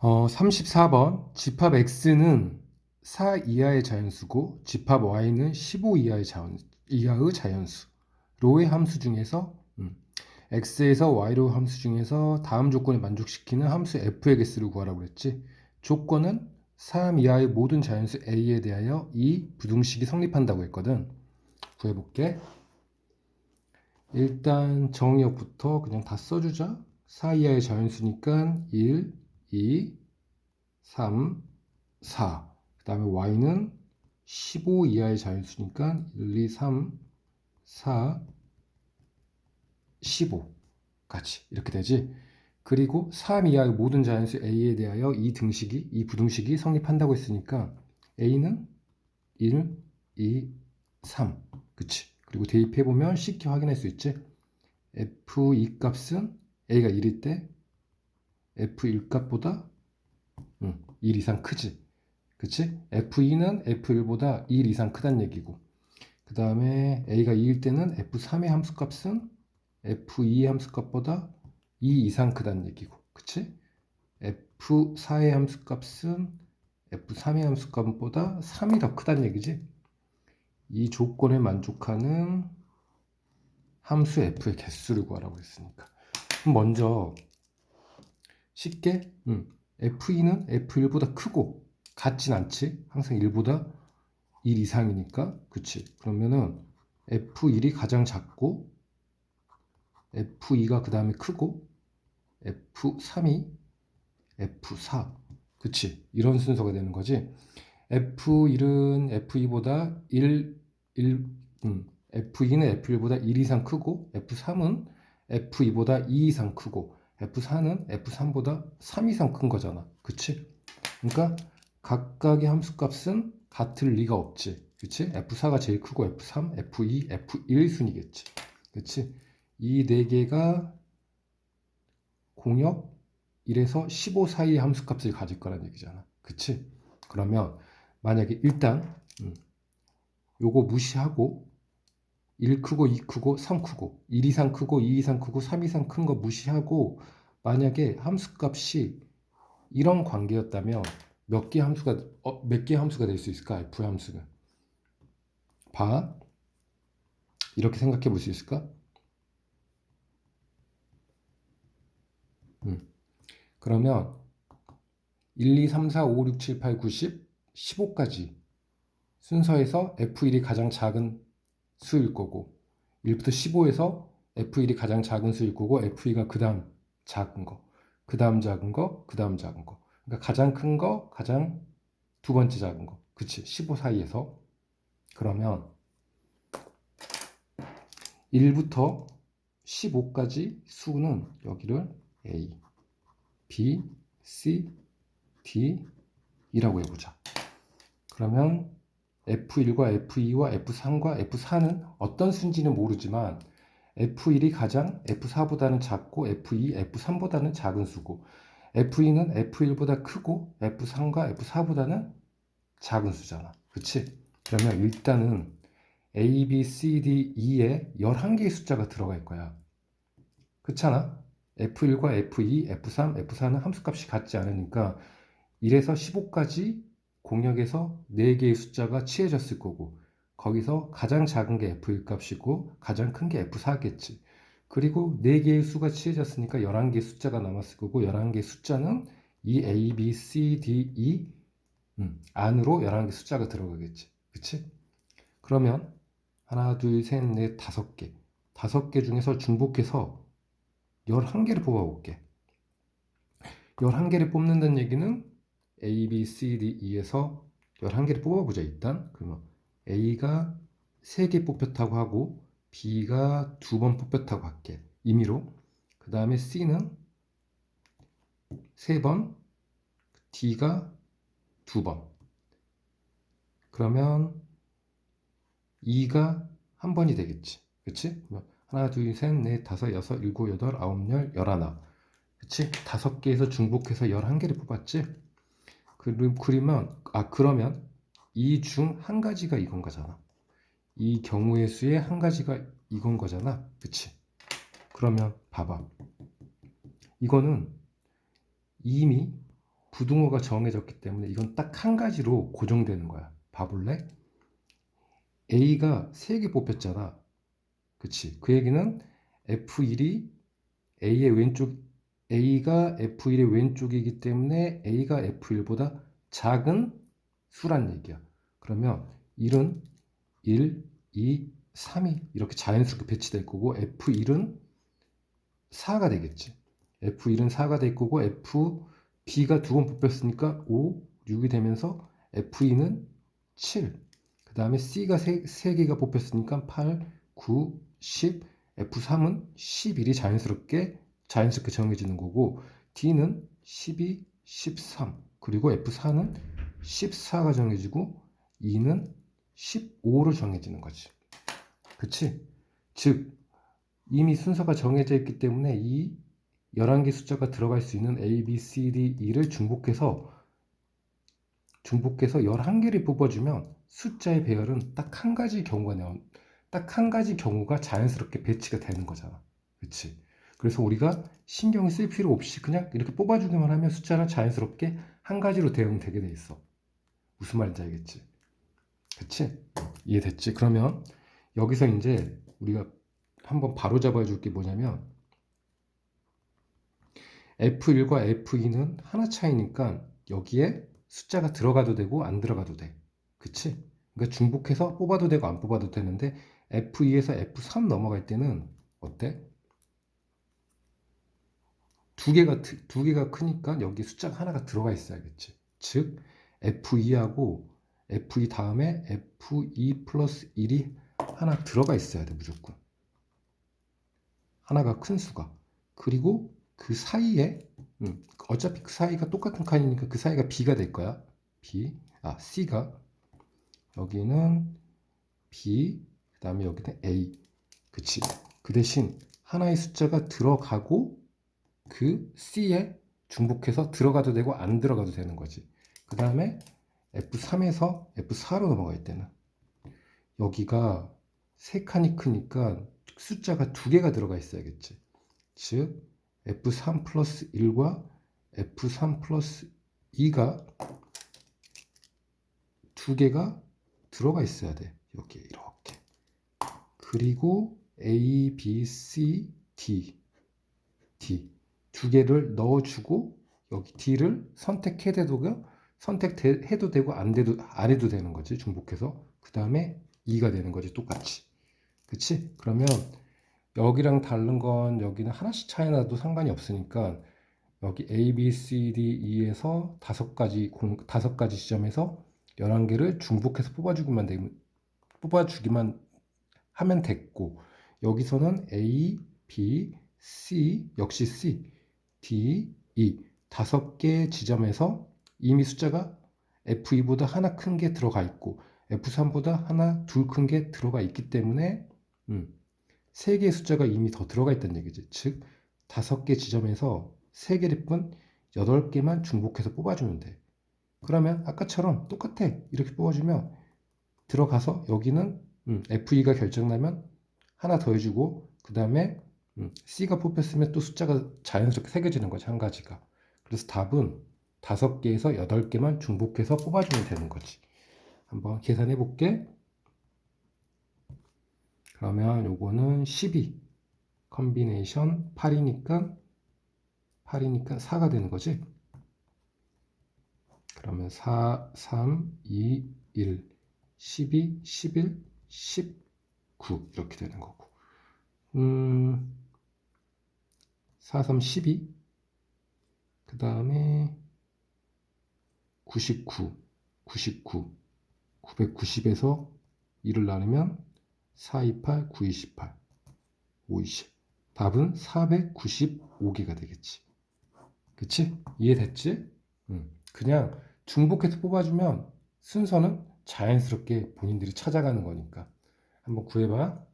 어, 34번 집합 x는 4 이하의 자연수고 집합 y는 15 이하의 자연, 이하의 자연수. 로의 함수 중에서 음, x에서 y로 함수 중에서 다음 조건을 만족시키는 함수 f의 개수를 구하라고 그랬지. 조건은 3 이하의 모든 자연수 a에 대하여 이 부등식이 성립한다고 했거든. 구해볼게. 일단 정의역부터 그냥 다 써주자. 4 이하의 자연수니까 1, 2, 3, 4. 그 다음에 y는 15 이하의 자연수니까 1, 2, 3, 4, 15 같이 이렇게 되지. 그리고 3 이하의 모든 자연수 a에 대하여 이 등식이 이 부등식이 성립한다고 했으니까 a는 1, 2, 3 그치. 그리고 대입해 보면 쉽게 확인할 수 있지. f2 값은 a가 1일 때 f1 값보다 음, 1 이상 크지. 그치? f2는 f1보다 1 이상 크다는 얘기고. 그 다음에 a가 2일 때는 f3의 함수값은 f2의 함수값보다 2 이상 크다는 얘기고. 그치? f4의 함수값은 f3의 함수값보다 3이 더 크다는 얘기지. 이 조건에 만족하는 함수 f의 개수를 구하라고 했으니까. 먼저 쉽게 음, F2는 F1보다 크고 같진 않지. 항상 1보다 1 이상이니까. 그치. 그러면은 F1이 가장 작고 F2가 그 다음에 크고 F3이 F4. 그치. 이런 순서가 되는 거지. F1은 F2보다 1, 1, 음, F2는 F1보다 1 이상 크고 F3은 F2보다 2 이상 크고 F4는 F3보다 3 이상 큰 거잖아. 그치? 그러니까 각각의 함수값은 같을 리가 없지. 그치? F4가 제일 크고 F3, F2, F1 순이겠지. 그치? 이 네 개가 공역 1에서 15 사이의 함수값을 가질 거란 얘기잖아. 그치? 그러면 만약에 일단 음, 요거 무시하고 1 크고 2 크고 3 크고 1 이상 크고 2 이상 크고 3 이상 큰 거 무시하고 만약에 함수값이 이런 관계였다면 몇 개 함수가 어, 몇개 함수가 될 수 있을까? f 함수는 봐 이렇게 생각해 볼 수 있을까? 음. 그러면 1, 2, 3, 4, 5, 6, 7, 8, 9, 10, 15까지 순서에서 F1이 가장 작은 수일 거고 1부터 15에서 F1이 가장 작은 수일 거고 F2가 그 다음 작은 거, 그 다음 작은 거, 그 다음 작은 거. 그러니까 가장 큰 거, 가장 두 번째 작은 거. 그치? 15 사이에서. 그러면 1부터 15까지 수는 여기를 A, B, C, D, 이라고 해보자. 그러면 F1과 F2와 F3과 F4는 어떤 순지는 모르지만 F1이 가장 F4보다는 작고 F2, F3보다는 작은 수고 F2는 F1보다 크고 F3과 F4보다는 작은 수잖아. 그치? 그러면 일단은 A, B, C, D, E에 11개의 숫자가 들어갈 거야. 그렇잖아? F1과 F2, F3, F4는 함수값이 같지 않으니까 1에서 15까지 공역에서 4개의 숫자가 취해졌을 거고 거기서 가장 작은 게 F1 값이고 가장 큰 게 F4겠지. 그리고 4개의 수가 취해졌으니까 11개의 숫자가 남았을 거고 11개의 숫자는 이 A, B, C, D, E 음, 안으로 11개 숫자가 들어가겠지. 그치? 그러면 하나, 둘, 셋, 넷, 다섯 개. 다섯 개 중에서 중복해서 11개를 뽑아볼게. 11개를 뽑는다는 얘기는 A, B, C, D, E에서 11개를 뽑아보자, 일단. 그러면 A가 3개 뽑혔다고 하고 B가 2번 뽑혔다고 할게. 임의로. 그 다음에 C는 3번, D가 2번. 그러면 E가 한 번이 되겠지. 그치? 하나, 둘, 셋, 넷, 다섯, 여섯, 일곱, 여덟, 아홉, 열, 열하나. 그치? 다섯 개에서 중복해서 열한 개를 뽑았지? 그러면, 아, 그러면 이 중 한 가지가 이건 거잖아. 이 경우의 수의 한 가지가 이건 거잖아. 그치? 그러면 봐봐. 이거는 이미 부등호가 정해졌기 때문에 이건 딱 한 가지로 고정되는 거야. 봐볼래? A가 3개 뽑혔잖아. 그치? 그 얘기는 F1이 A의 왼쪽, A가 F1의 왼쪽이기 때문에 A가 F1보다 작은 수란 얘기야. 그러면 1은 1, 2, 3이 이렇게 자연스럽게 배치될 거고 F1은 4가 되겠지. F1은 4가 될 거고 F, B가 두 번 뽑혔으니까 5, 6이 되면서 F2는 7. 그 다음에 C가 세, 세 개가 뽑혔으니까 8, 9, 10. F3은 11이 자연스럽게 자연스럽게 정해지는 거고 D는 12, 13. 그리고 F4는 14가 정해지고 E는 15로 정해지는 거지. 그치? 즉 이미 순서가 정해져 있기 때문에 이 11개 숫자가 들어갈 수 있는 A, B, C, D, E를 중복해서 중복해서 11개를 뽑아주면 숫자의 배열은 딱 한 가지 경우가 나온 딱 한 가지 경우가 자연스럽게 배치가 되는 거잖아. 그치? 그래서 우리가 신경을 쓸 필요 없이 그냥 이렇게 뽑아주기만 하면 숫자는 자연스럽게 한 가지로 대응되게 돼 있어. 무슨 말인지 알겠지? 그치? 이해됐지? 그러면 여기서 이제 우리가 한번 바로 잡아줄 게 뭐냐면 F1과 F2는 하나 차이니까 여기에 숫자가 들어가도 되고 안 들어가도 돼. 그치? 그러니까 중복해서 뽑아도 되고 안 뽑아도 되는데 F2에서 F3 넘어갈 때는 어때? 두 개가 트- 두 개가 크니까 여기 숫자가 하나가 들어가 있어야겠지. 즉 F2하고 F2 다음에 F2 플러스 1이 하나 들어가 있어야 돼 무조건. 하나가 큰 수가. 그리고 그 사이에 음, 어차피 그 사이가 똑같은 칸이니까 그 사이가 B가 될 거야. B. 아, C가 여기는 B, 그 다음에 여기는 A. 그치? 그 대신 하나의 숫자가 들어가고 그 C에 중복해서 들어가도 되고 안 들어가도 되는 거지. 그 다음에 F3에서 F4로 넘어갈 때는 여기가 세 칸이 크니까 숫자가 두 개가 들어가 있어야겠지. 즉 F3 플러스 1과 F3 플러스 2가 두 개가 들어가 있어야 돼. 여기에 이렇게. 그리고 A, B, C, D, D 두 개를 넣어주고 여기 D를 선택해도 되고 선택해도 되고 안 돼도 안 해도 되는 거지 중복해서. 그 다음에 2가 되는 거지 똑같이. 그치? 그러면 여기랑 다른 건 여기는 하나씩 차이 나도 상관이 없으니까 여기 A, B, C, D, E에서 다섯 가지 공, 다섯 가지 지점에서 11개를 중복해서 뽑아주기만 되면 뽑아주기만 하면 됐고 여기서는 A, B, C 역시 C, D, E 다섯 개 지점에서 이미 숫자가 F2보다 하나 큰 게 들어가 있고 F3보다 하나 둘 큰 게 들어가 있기 때문에 음, 세 개의 숫자가 이미 더 들어가 있다는 얘기지. 즉 다섯 개 지점에서 세 개를 뿐 여덟 개만 중복해서 뽑아주면 돼. 그러면 아까처럼 똑같아. 이렇게 뽑아주면 들어가서 여기는 음, F2가 결정나면 하나 더 해주고 그 다음에 음, C가 뽑혔으면 또 숫자가 자연스럽게 새겨지는 거지 한 가지가. 그래서 답은 다섯 개에서 여덟 개만 중복해서 뽑아주면 되는 거지. 한번 계산해 볼게. 그러면 요거는 12 컨비네이션 8이니까 8이니까 4가 되는 거지. 그러면 4, 3, 2, 1, 12, 11, 19 이렇게 되는 거고. 음, 4, 3, 12. 그 다음에 99, 99, 990에서 2를 나누면 428, 928, 520. 답은 495개가 되겠지. 그치? 이해됐지? 응. 그냥 중복해서 뽑아주면 순서는 자연스럽게 본인들이 찾아가는 거니까. 한번 구해봐.